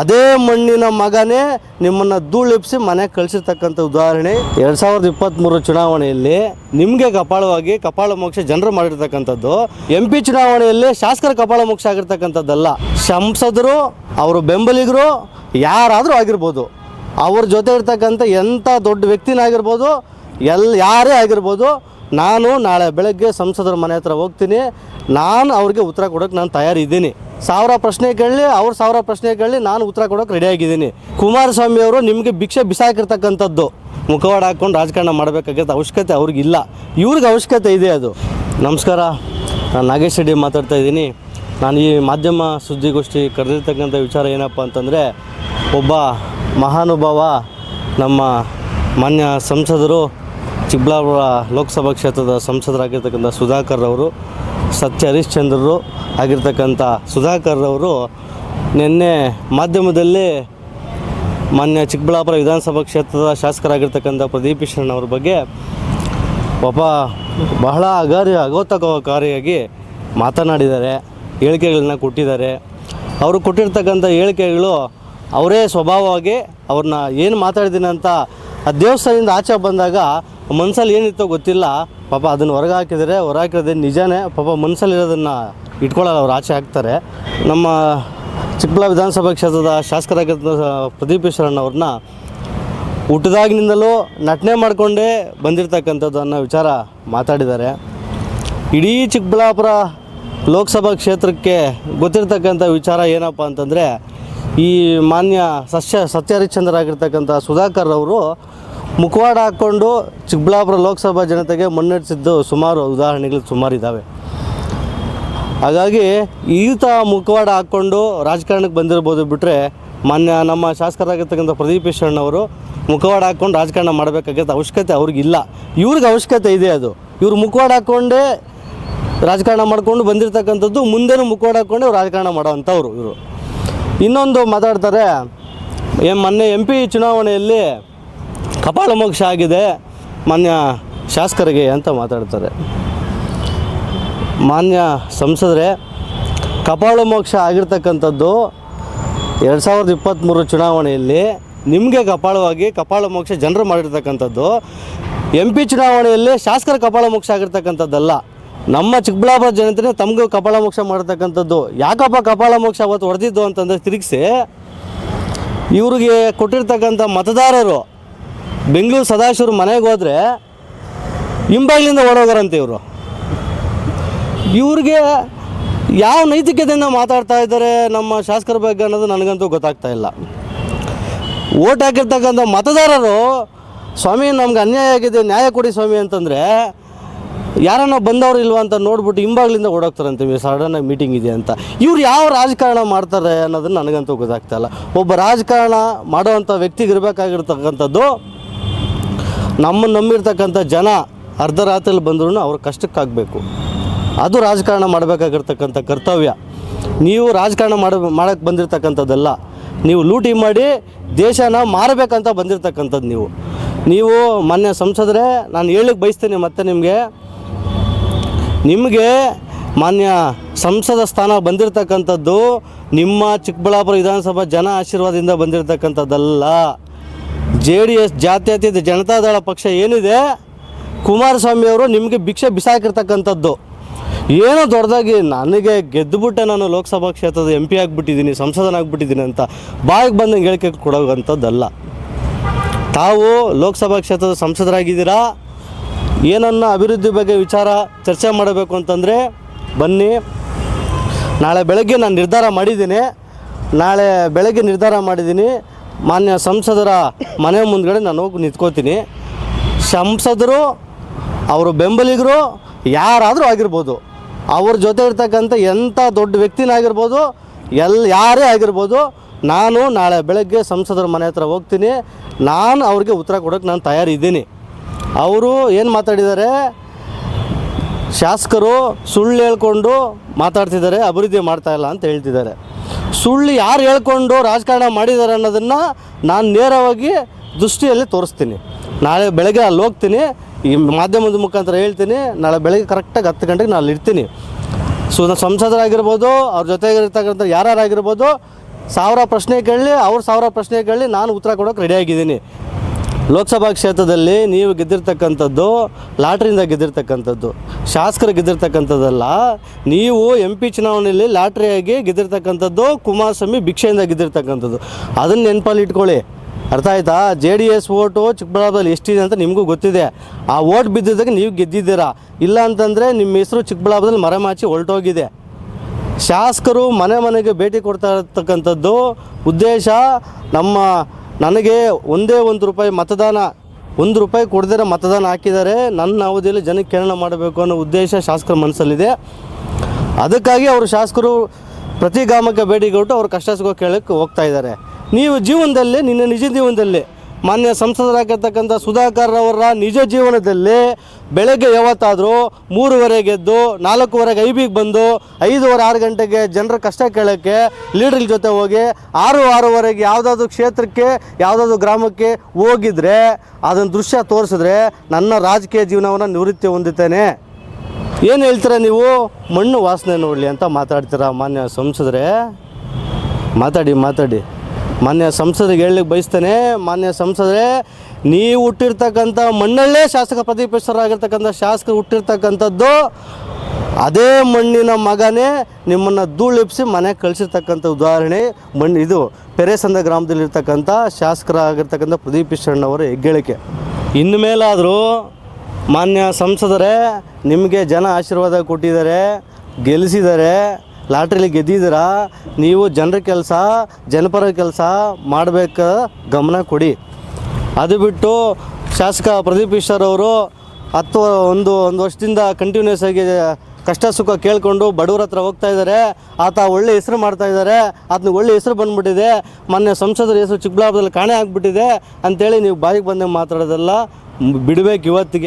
ಅದೇ ಮಣ್ಣಿನ ಮಗನೇ ನಿಮ್ಮನ್ನು ಧೂಳಿಪ್ಸಿ ಮನೆ ಕಳಿಸಿರ್ತಕ್ಕಂಥ ಉದಾಹರಣೆ. ಎರಡು ಸಾವಿರದ ಇಪ್ಪತ್ತ್ಮೂರು ಚುನಾವಣೆಯಲ್ಲಿ ನಿಮಗೆ ಕಪಾಳವಾಗಿ ಕಪಾಳ ಮೋಕ್ಷ ಜನರು ಮಾಡಿರ್ತಕ್ಕಂಥದ್ದು. ಎಂ ಪಿ ಚುನಾವಣೆಯಲ್ಲಿ ಶಾಸಕರ ಕಪಾಳ ಮೋಕ್ಷ ಆಗಿರ್ತಕ್ಕಂಥದ್ದಲ್ಲ. ಸಂಸದರು, ಅವರು ಬೆಂಬಲಿಗರು, ಯಾರಾದರೂ ಆಗಿರ್ಬೋದು. ಅವ್ರ ಜೊತೆ ಇರ್ತಕ್ಕಂಥ ಎಂಥ ದೊಡ್ಡ ವ್ಯಕ್ತಿನಾಗಿರ್ಬೋದು, ಎಲ್, ಯಾರೇ ಆಗಿರ್ಬೋದು, ನಾನು ನಾಳೆ ಬೆಳಗ್ಗೆ ಸಂಸದರ ಮನೆ ಹತ್ರ ಹೋಗ್ತೀನಿ. ನಾನು ಅವ್ರಿಗೆ ಉತ್ತರ ಕೊಡೋಕೆ ನಾನು ತಯಾರಿದ್ದೀನಿ. ಸಾವಿರ ಪ್ರಶ್ನೆ ಕೇಳಲಿ, ಅವ್ರು ಸಾವಿರ ಪ್ರಶ್ನೆ ಕೇಳಲಿ ನಾನು ಉತ್ತರ ಕೊಡೋಕೆ ರೆಡಿಯಾಗಿದ್ದೀನಿ ಕುಮಾರಸ್ವಾಮಿ ಅವರು ನಿಮಗೆ ಭಿಕ್ಷೆ ಬಿಸಾಕಿರ್ತಕ್ಕಂಥದ್ದು ಮುಖವಾಡ ಹಾಕ್ಕೊಂಡು ರಾಜಕಾರಣ ಮಾಡಬೇಕಾಗಿದ್ದ ಅವಶ್ಯಕತೆ ಅವ್ರಿಗಿಲ್ಲ. ಇವ್ರಿಗೆ ಅವಶ್ಯಕತೆ ಇದೆ ಅದು. ನಮಸ್ಕಾರ, ನಾನು ನಾಗೇಶ್ ರೆಡ್ಡಿ ಮಾತಾಡ್ತಾ ಇದ್ದೀನಿ. ನಾನು ಈ ಮಾಧ್ಯಮ ಸುದ್ದಿಗೋಷ್ಠಿ ಕರೆದಿರ್ತಕ್ಕಂಥ ವಿಚಾರ ಏನಪ್ಪ ಅಂತಂದರೆ, ಒಬ್ಬ ಮಹಾನುಭಾವ ನಮ್ಮ ಮಾನ್ಯ ಸಂಸದರು ಚಿಕ್ಕಬಳ್ಳಾಪುರ ಲೋಕಸಭಾ ಕ್ಷೇತ್ರದ ಸಂಸದರಾಗಿರ್ತಕ್ಕಂಥ ಸುಧಾಕರ್ ಅವರು ಸತ್ಯ ಹರಿಶ್ಚಂದ್ರರು ಆಗಿರ್ತಕ್ಕಂಥ ಸುಧಾಕರ್ ಅವರು ನಿನ್ನೆ ಮಾಧ್ಯಮದಲ್ಲಿ ಮಾನ್ಯ ಚಿಕ್ಕಬಳ್ಳಾಪುರ ವಿಧಾನಸಭಾ ಕ್ಷೇತ್ರದ ಶಾಸಕರಾಗಿರ್ತಕ್ಕಂಥ ಪ್ರದೀಪ್ ಈಶ್ವರನ್ ಅವ್ರ ಬಗ್ಗೆ ಒಬ್ಬ ಬಹಳ ಅಗಾರಿ ಅಗೌತಕಾರಿಯಾಗಿ ಮಾತನಾಡಿದ್ದಾರೆ, ಹೇಳಿಕೆಗಳನ್ನ ಕೊಟ್ಟಿದ್ದಾರೆ. ಅವರು ಕೊಟ್ಟಿರ್ತಕ್ಕಂಥ ಹೇಳಿಕೆಗಳು ಅವರೇ ಸ್ವಭಾವವಾಗಿ ಅವ್ರನ್ನ ಏನು ಮಾತಾಡಿದ್ದೀನಿ ಅಂತ ಆ ದೇವಸ್ಥಾನದಿಂದ ಆಚೆ ಬಂದಾಗ ಮನ್ಸಲ್ಲಿ ಏನಿತ್ತೋ ಗೊತ್ತಿಲ್ಲ. ಪಾಪ ಅದನ್ನು ಹೊರಗೆ ಹಾಕಿದರೆ, ಹೊರ ಹಾಕಿರೋದೇ ನಿಜಾನೇ. ಪಾಪ ಮನಸ್ಸಲ್ಲಿರೋದನ್ನು ಇಟ್ಕೊಳ್ಳಲ್ಲ, ಅವ್ರು ಆಚೆ ಹಾಕ್ತಾರೆ. ನಮ್ಮ ಚಿಕ್ಕಬಳ್ಳಾಪುರ ವಿಧಾನಸಭಾ ಕ್ಷೇತ್ರದ ಶಾಸಕರಾಗಿದ್ದ ಪ್ರದೀಪ್ ಅವ್ರನ್ನ ಹುಟ್ಟಿದಾಗಿನಿಂದಲೂ ನಟನೆ ಮಾಡಿಕೊಂಡೇ ಬಂದಿರತಕ್ಕಂಥದ್ದು ಅನ್ನೋ ವಿಚಾರ ಮಾತಾಡಿದ್ದಾರೆ. ಇಡೀ ಚಿಕ್ಕಬಳ್ಳಾಪುರ ಲೋಕಸಭಾ ಕ್ಷೇತ್ರಕ್ಕೆ ಗೊತ್ತಿರ್ತಕ್ಕಂಥ ವಿಚಾರ ಏನಪ್ಪ ಅಂತಂದರೆ ಈ ಮಾನ್ಯ ಸಸ್ಯ ಸತ್ಯಹರಿಶ್ಚಂದ್ರ ಆಗಿರ್ತಕ್ಕಂಥ ಸುಧಾಕರ್ ಅವರು ಮುಖವಾಡ ಹಾಕ್ಕೊಂಡು ಚಿಕ್ಕಬಳ್ಳಾಪುರ ಲೋಕಸಭಾ ಜನತೆಗೆ ಮುನ್ನಡೆಸಿದ್ದು ಸುಮಾರು ಉದಾಹರಣೆಗಳು ಸುಮಾರು ಇದ್ದಾವೆ ಹಾಗಾಗಿ ಈತ ಮುಖವಾಡ ಹಾಕ್ಕೊಂಡು ರಾಜಕಾರಣಕ್ಕೆ ಬಂದಿರ್ಬೋದು ಬಿಟ್ಟರೆ ಮಾನ್ಯ ನಮ್ಮ ಶಾಸಕರಾಗಿರ್ತಕ್ಕಂಥ ಪ್ರದೀಪ್ ಅವರು ಮುಖವಾಡ ಹಾಕ್ಕೊಂಡು ರಾಜಕಾರಣ ಮಾಡಬೇಕಾಗಿದ್ದ ಅವಶ್ಯಕತೆ ಅವ್ರಿಗಿಲ್ಲ. ಇವ್ರಿಗೆ ಅವಶ್ಯಕತೆ ಇದೆ ಅದು. ಇವ್ರು ಮುಖವಾಡ ಹಾಕ್ಕೊಂಡೇ ರಾಜಕಾರಣ ಮಾಡ್ಕೊಂಡು ಬಂದಿರತಕ್ಕಂಥದ್ದು, ಮುಂದೆನೂ ಮುಖವಾಡ ಹಾಕ್ಕೊಂಡೆ ರಾಜಕಾರಣ ಮಾಡೋವಂಥವ್ರು ಇವರು. ಇನ್ನೊಂದು ಮಾತಾಡ್ತಾರೆ ಮೊನ್ನೆ ಎಂ ಪಿ ಚುನಾವಣೆಯಲ್ಲಿ ಕಪಾಳ ಮೋಕ್ಷ ಆಗಿದೆ, ಮಾನ್ಯ ಶಾಸಕರಿಗೆ ಅಂತ ಮಾತಾಡ್ತಾರೆ. ಮಾನ್ಯ ಸಂಸದರೇ ಕಪಾಳಮೋಕ್ಷ ಆಗಿರ್ತಕ್ಕಂಥದ್ದು ಎರಡು ಸಾವಿರದ ಇಪ್ಪತ್ತ್ಮೂರು ಚುನಾವಣೆಯಲ್ಲಿ ನಿಮಗೆ ಕಪಾಳವಾಗಿ ಕಪಾಳ ಮೋಕ್ಷ ಜನರು ಮಾಡಿರ್ತಕ್ಕಂಥದ್ದು. ಎಂ ಪಿ ಚುನಾವಣೆಯಲ್ಲಿ ಶಾಸಕರ ಕಪಾಳ ಮೋಕ್ಷ ಆಗಿರ್ತಕ್ಕಂಥದ್ದಲ್ಲ. ನಮ್ಮ ಚಿಕ್ಕಬಳ್ಳಾಪುರ ಜನತೆ ತಮಗೂ ಕಪಾಳ ಮೋಕ್ಷ ಮಾಡತಕ್ಕಂಥದ್ದು. ಯಾಕಪ್ಪ ಕಪಾಳ ಮೋಕ್ಷ ಅವತ್ತು ಹೊಡೆದಿದ್ದು ಅಂತಂದರೆ ತಿರುಗಿಸಿ, ಇವ್ರಿಗೆ ಕೊಟ್ಟಿರ್ತಕ್ಕಂಥ ಮತದಾರರು, ಬೆಂಗಳೂರು ಸದಾಶಿವರು ಮನೆಗೆ ಹೋದರೆ ಹಿಂಬಾಗಿಲಿಂದ ಓಡೋಗಾರಂತೆ ಇವರು. ಇವ್ರಿಗೆ ಯಾವ ನೈತಿಕತೆಯಿಂದ ಮಾತಾಡ್ತಾ ಇದ್ದಾರೆ ನಮ್ಮ ಶಾಸಕರ ಬಗ್ಗೆ ಅನ್ನೋದು ನನಗಂತೂ ಗೊತ್ತಾಗ್ತಾ ಇಲ್ಲ. ಓಟ್ ಹಾಕಿರ್ತಕ್ಕಂಥ ಮತದಾರರು, ಸ್ವಾಮಿ ನಮ್ಗೆ ಅನ್ಯಾಯ ಆಗಿದೆ, ನ್ಯಾಯ ಕೊಡಿ ಸ್ವಾಮಿ ಅಂತಂದರೆ ಯಾರನ್ನ ಬಂದವರು ಇಲ್ವಾ ಅಂತ ನೋಡ್ಬಿಟ್ಟು ಹಿಂಬಾಗ್ಲಿಂದ ಓಡೋಗ್ತಾರಂತೆ ಸಡನ್ನಾಗಿ ಮೀಟಿಂಗ್ ಇದೆ ಅಂತ. ಇವ್ರು ಯಾವ ರಾಜಕಾರಣ ಮಾಡ್ತಾರೆ ಅನ್ನೋದನ್ನ ನನಗಂತೂ ಗೊತ್ತಾಗ್ತಾ ಇಲ್ಲ ಒಬ್ಬ ರಾಜಕಾರಣ ಮಾಡೋವಂಥ ವ್ಯಕ್ತಿಗೆ ಇರಬೇಕಾಗಿರ್ತಕ್ಕಂಥದ್ದು ನಮ್ಮನ್ನು ನಂಬಿರ್ತಕ್ಕಂಥ ಜನ ಅರ್ಧ ರಾತ್ರಿಯಲ್ಲಿ ಬಂದ್ರೂ ಅವ್ರ ಕಷ್ಟಕ್ಕಾಗಬೇಕು. ಅದು ರಾಜಕಾರಣ ಮಾಡಬೇಕಾಗಿರ್ತಕ್ಕಂಥ ಕರ್ತವ್ಯ. ನೀವು ರಾಜಕಾರಣ ಮಾಡ ಮಾಡೋಕ್ಕೆ ಬಂದಿರತಕ್ಕಂಥದ್ದಲ್ಲ. ನೀವು ಲೂಟಿ ಮಾಡಿ ದೇಶನ ಮಾರಬೇಕಂತ ಬಂದಿರತಕ್ಕಂಥದ್ದು ನೀವು. ನೀವು ಮೊನ್ನೆ ಸಂಸದರೇ, ನಾನು ಹೇಳಕ್ಕೆ ಬಯಸ್ತೇನೆ ಮತ್ತೆ ನಿಮಗೆ. ನಿಮಗೆ ಮಾನ್ಯ ಸಂಸದ ಸ್ಥಾನ ಬಂದಿರತಕ್ಕಂಥದ್ದು ನಿಮ್ಮ ಚಿಕ್ಕಬಳ್ಳಾಪುರ ವಿಧಾನಸಭಾ ಜನ ಆಶೀರ್ವಾದದಿಂದ ಬಂದಿರತಕ್ಕಂಥದ್ದಲ್ಲ. ಜೆ ಡಿ ಎಸ್ ಜಾತ್ಯತೀತ ಜನತಾದಳ ಪಕ್ಷ ಏನಿದೆ, ಕುಮಾರಸ್ವಾಮಿ ಅವರು ನಿಮಗೆ ಭಿಕ್ಷೆ ಬಿಸಾಕಿರ್ತಕ್ಕಂಥದ್ದು. ಏನೋ ದೊಡ್ಡದಾಗಿ ನನಗೆ ಗೆದ್ದುಬಿಟ್ಟೆ ನಾನು ಲೋಕಸಭಾ ಕ್ಷೇತ್ರದ ಎಂ ಪಿ ಆಗಿಬಿಟ್ಟಿದ್ದೀನಿ ಸಂಸದನಾಗ್ಬಿಟ್ಟಿದ್ದೀನಿ ಅಂತ ಬಾಯಿಗೆ ಬಂದಂಗೆ ಹೇಳಿಕೆ ಕೊಡೋವಂಥದ್ದಲ್ಲ. ತಾವು ಲೋಕಸಭಾ ಕ್ಷೇತ್ರದ ಸಂಸದರಾಗಿದ್ದೀರಾ? ಏನನ್ನ ಅಭಿವೃದ್ಧಿ ಬಗ್ಗೆ ವಿಚಾರ ಚರ್ಚೆ ಮಾಡಬೇಕು ಅಂತಂದರೆ ಬನ್ನಿ. ನಾಳೆ ಬೆಳಗ್ಗೆ ನಾನು ನಿರ್ಧಾರ ಮಾಡಿದ್ದೀನಿ. ನಾಳೆ ಬೆಳಗ್ಗೆ ನಿರ್ಧಾರ ಮಾಡಿದ್ದೀನಿ. ಮಾನ್ಯ ಸಂಸದರ ಮನೆ ಮುಂದ್ಗಡೆ ನಾನು ಹೋಗಿ ನಿಂತ್ಕೋತೀನಿ. ಸಂಸದರು, ಅವರು ಬೆಂಬಲಿಗರು, ಯಾರಾದರೂ ಆಗಿರ್ಬೋದು, ಅವ್ರ ಜೊತೆ ಇರ್ತಕ್ಕಂಥ ಎಂಥ ದೊಡ್ಡ ವ್ಯಕ್ತಿನಾಗಿರ್ಬೋದು, ಎಲ್ ಯಾರೇ ಆಗಿರ್ಬೋದು, ನಾನು ನಾಳೆ ಬೆಳಗ್ಗೆ ಸಂಸದರ ಮನೆ ಹತ್ರ ಹೋಗ್ತೀನಿ. ನಾನು ಅವ್ರಿಗೆ ಉತ್ತರ ಕೊಡೋಕ್ಕೆ ನಾನು ತಯಾರಿದ್ದೀನಿ. ಅವರು ಏನು ಮಾತಾಡಿದ್ದಾರೆ? ಶಾಸಕರು ಸುಳ್ಳು ಹೇಳ್ಕೊಂಡು ಮಾತಾಡ್ತಿದ್ದಾರೆ, ಅಭಿವೃದ್ಧಿ ಮಾಡ್ತಾ ಇಲ್ಲ ಅಂತ ಹೇಳ್ತಿದ್ದಾರೆ. ಸುಳ್ಳು ಯಾರು ಹೇಳ್ಕೊಂಡು ರಾಜಕಾರಣ ಮಾಡಿದ್ದಾರೆ ಅನ್ನೋದನ್ನು ನಾನು ನೇರವಾಗಿ ದೃಷ್ಟಿಯಲ್ಲಿ ತೋರಿಸ್ತೀನಿ. ನಾಳೆ ಬೆಳಗ್ಗೆ ಅಲ್ಲಿ ಹೋಗ್ತೀನಿ, ಈ ಮಾಧ್ಯಮದ ಮುಖಾಂತರ ಹೇಳ್ತೀನಿ, ನಾಳೆ ಬೆಳಗ್ಗೆ ಕರೆಕ್ಟಾಗಿ ಹತ್ತು ಗಂಟೆಗೆ ನಾನು ಇರ್ತೀನಿ. ಸೊ ಸಂಸದರಾಗಿರ್ಬೋದು, ಅವ್ರ ಜೊತೆಗಿರ್ತಕ್ಕಂಥ ಯಾರ್ಯಾರಾಗಿರ್ಬೋದು, ಸಾವಿರ ಪ್ರಶ್ನೆ ಕೇಳಲಿ ಅವ್ರ ಸಾವಿರ ಪ್ರಶ್ನೆ ಕೇಳಲಿ ನಾನು ಉತ್ತರ ಕೊಡೋಕೆ ರೆಡಿಯಾಗಿದ್ದೀನಿ ಲೋಕಸಭಾ ಕ್ಷೇತ್ರದಲ್ಲಿ ನೀವು ಗೆದ್ದಿರ್ತಕ್ಕಂಥದ್ದು, ಲಾಟ್ರಿಯಿಂದ ಗೆದ್ದಿರ್ತಕ್ಕಂಥದ್ದು. ಶಾಸಕರು ಗೆದ್ದಿರ್ತಕ್ಕಂಥದ್ದಲ್ಲ, ನೀವು ಎಂ ಪಿ ಚುನಾವಣೆಯಲ್ಲಿ ಲಾಟ್ರಿಯಾಗಿ ಗೆದ್ದಿರ್ತಕ್ಕಂಥದ್ದು, ಕುಮಾರಸ್ವಾಮಿ ಭಿಕ್ಷೆಯಿಂದ ಗೆದ್ದಿರ್ತಕ್ಕಂಥದ್ದು. ಅದನ್ನು ನೆನಪಲ್ಲಿ ಇಟ್ಕೊಳ್ಳಿ. ಅರ್ಥ ಆಯ್ತಾ? ಜೆ ಡಿ ಎಸ್ ಓಟು ಚಿಕ್ಕಬಳ್ಳಾಪುರದಲ್ಲಿ ಎಷ್ಟಿದೆ ಅಂತ ನಿಮಗೂ ಗೊತ್ತಿದೆ. ಆ ಓಟ್ ಬಿದ್ದಿದ್ದಕ್ಕೆ ನೀವು ಗೆದ್ದಿದ್ದೀರಾ? ಇಲ್ಲ ಅಂತಂದರೆ ನಿಮ್ಮ ಹೆಸರು ಚಿಕ್ಕಬಳ್ಳಾಪುರದಲ್ಲಿ ಮರೆಮಾಚಿ ಹೊರಟೋಗಿದೆ. ಶಾಸಕರು ಮನೆ ಮನೆಗೆ ಭೇಟಿ ಕೊಡ್ತಾ ಇರ್ತಕ್ಕಂಥದ್ದು ಉದ್ದೇಶ ನಮ್ಮ ನನಗೆ ಒಂದೇ ಒಂದು ರೂಪಾಯಿ ಮತದಾನ, ಒಂದು ರೂಪಾಯಿ ಕೊಡದಿರೋ ಮತದಾನ ಹಾಕಿದ್ದಾರೆ ನನ್ನ ಅವಧಿಯಲ್ಲಿ ಜನಕ್ಕೆ ಕಿರಣ ಮಾಡಬೇಕು ಅನ್ನೋ ಉದ್ದೇಶ ಶಾಸಕರ ಮನಸ್ಸಲ್ಲಿದೆ. ಅದಕ್ಕಾಗಿ ಅವರು ಶಾಸಕರು ಪ್ರತಿ ಗ್ರಾಮಕ್ಕೆ ಭೇಟಿ ಕೊಟ್ಟು ಅವ್ರ ಕಷ್ಟ ಸುಖ ಕೇಳಕ್ಕೆ ಹೋಗ್ತಾ ಇದ್ದಾರೆ. ನೀವು ಜೀವನದಲ್ಲಿ, ನಿನ್ನ ನಿಜ ಜೀವನದಲ್ಲಿ ಮಾನ್ಯ ಸಂಸದರಾಗಿರ್ತಕ್ಕಂಥ ಸುಧಾಕರ್ ಅವರ ನಿಜ ಜೀವನದಲ್ಲಿ ಬೆಳಗ್ಗೆ ಯಾವತ್ತಾದರೂ ಮೂರುವರೆಗೆ ಎದ್ದು ನಾಲ್ಕೂವರೆಗೆ ಐಬಿಗೆ ಬಂದು ಐದೂವರೆ ಆರು ಗಂಟೆಗೆ ಜನರ ಕಷ್ಟ ಕೇಳೋಕ್ಕೆ ಲೀಡ್ರ್ ಜೊತೆ ಹೋಗಿ ಆರು ಆರೂವರೆಗೆ ಯಾವುದಾದ್ರು ಕ್ಷೇತ್ರಕ್ಕೆ, ಯಾವುದಾದ್ರು ಗ್ರಾಮಕ್ಕೆ ಹೋಗಿದ್ರೆ ಅದನ್ನು ದೃಶ್ಯ ತೋರಿಸಿದ್ರೆ ನನ್ನ ರಾಜಕೀಯ ಜೀವನವನ್ನು ನಿವೃತ್ತಿ ಹೊಂದುತ್ತೇನೆ. ಏನು ಹೇಳ್ತೀರ ನೀವು? ಮಣ್ಣು ವಾಸನೆ ನೋಡಲಿ ಅಂತ ಮಾತಾಡ್ತೀರಾ ಮಾನ್ಯ ಸಂಸದರೇ? ಮಾತಾಡಿ ಮಾತಾಡಿ. ಮಾನ್ಯ ಸಂಸದರಿಗೆ ಹೇಳಲಿಕ್ಕೆ ಬಯಸ್ತೇನೆ. ಮಾನ್ಯ ಸಂಸದರೇ, ನೀವು ಹುಟ್ಟಿರ್ತಕ್ಕಂಥ ಮಣ್ಣಲ್ಲೇ ಶಾಸಕ ಪ್ರತಿಪಕ್ಷರಾಗಿರ್ತಕ್ಕಂಥ ಶಾಸಕರು ಹುಟ್ಟಿರ್ತಕ್ಕಂಥದ್ದು, ಅದೇ ಮಣ್ಣಿನ ಮಗನೇ ನಿಮ್ಮನ್ನು ಧೂಳಿಪ್ಸಿ ಮನೆಗೆ ಕಳಿಸಿರ್ತಕ್ಕಂಥ ಉದಾಹರಣೆ. ಮಣ್ಣು ಇದು ಪೆರೇಸಂದ ಗ್ರಾಮದಲ್ಲಿರ್ತಕ್ಕಂಥ ಶಾಸಕರಾಗಿರ್ತಕ್ಕಂಥ ಪ್ರದೀಪ್ ಈಶ್ವರಣ್ಣವರ ಹೆಗ್ಗಳಿಕೆ. ಇನ್ನು ಮೇಲಾದರೂ ಮಾನ್ಯ ಸಂಸದರೇ, ನಿಮಗೆ ಜನ ಆಶೀರ್ವಾದ ಕೊಟ್ಟಿದ್ದಾರೆ, ಗೆಲ್ಲಿಸಿದ್ದಾರೆ. ಲಾಟ್ರಿಲಿ ಗೆದ್ದಿದ್ದೀರಾ? ನೀವು ಜನರ ಕೆಲಸ, ಜನಪರ ಕೆಲಸ ಮಾಡಬೇಕು ಗಮನ ಕೊಡಿ. ಅದು ಬಿಟ್ಟು ಶಾಸಕ ಪ್ರದೀಪ್ ಈಶ್ವರ್ ಅವರು ಹತ್ತು, ಒಂದು ಒಂದು ವರ್ಷದಿಂದ ಕಂಟಿನ್ಯೂಸ್ ಆಗಿ ಕಷ್ಟ ಸುಖ ಕೇಳಿಕೊಂಡು ಬಡವ್ರ ಹತ್ರ ಹೋಗ್ತಾ ಇದ್ದಾರೆ. ಆತ ಒಳ್ಳೆ ಹೆಸರು ಮಾಡ್ತಾ ಇದ್ದಾರೆ. ಅದನ್ನ ಒಳ್ಳೆ ಹೆಸರು ಬಂದ್ಬಿಟ್ಟಿದೆ. ಮೊನ್ನೆ ಸಂಸದರ ಹೆಸರು ಚಿಕ್ಕಬಳ್ಳಾಪುರದಲ್ಲಿ ಕಾಣೆ ಆಗಿಬಿಟ್ಟಿದೆ. ಅಂತೇಳಿ ನೀವು ಬಾಯಿಗೆ ಬಂದಂಗೆ ಮಾತಾಡೋದಲ್ಲ. ಬಿಡಬೇಕು ಇವತ್ತಿಗೆ.